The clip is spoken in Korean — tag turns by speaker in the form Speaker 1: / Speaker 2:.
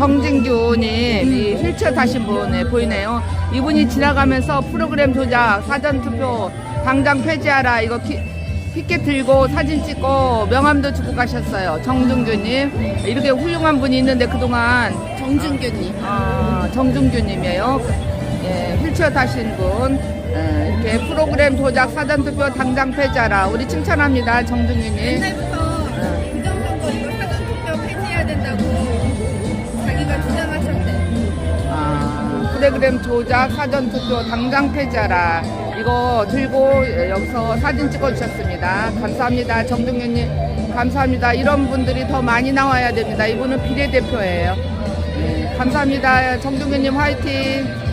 Speaker 1: 정진규님 이 휠체어 타신 분 네, 보이네요. 이분이 지나가면서 프로그램 조작, 사전 투표 당장 폐지하라 이거 키, 피켓 들고 사진 찍고 명함도 주고 가셨어요. 정준규님 이렇게 훌륭한 분이 있는데 그동안
Speaker 2: 정준규님.
Speaker 1: 아, 정준규님이에요. 예, 휠체어 타신 분. 예, 이렇게 프로그램 조작 사전 투표 당장 폐지하라. 우리 칭찬합니다, 정준규님. 아, 프로그램 조작 사전 투표 당장 폐지하라. 이거 들고 여기서 사진 찍어주셨습니다. 감사합니다, 정준규님. 감사합니다. 이런 분들이 더 많이 나와야 됩니다. 이분은 비례대표예요. 예, 감사합니다, 정준규님 화이팅. 예.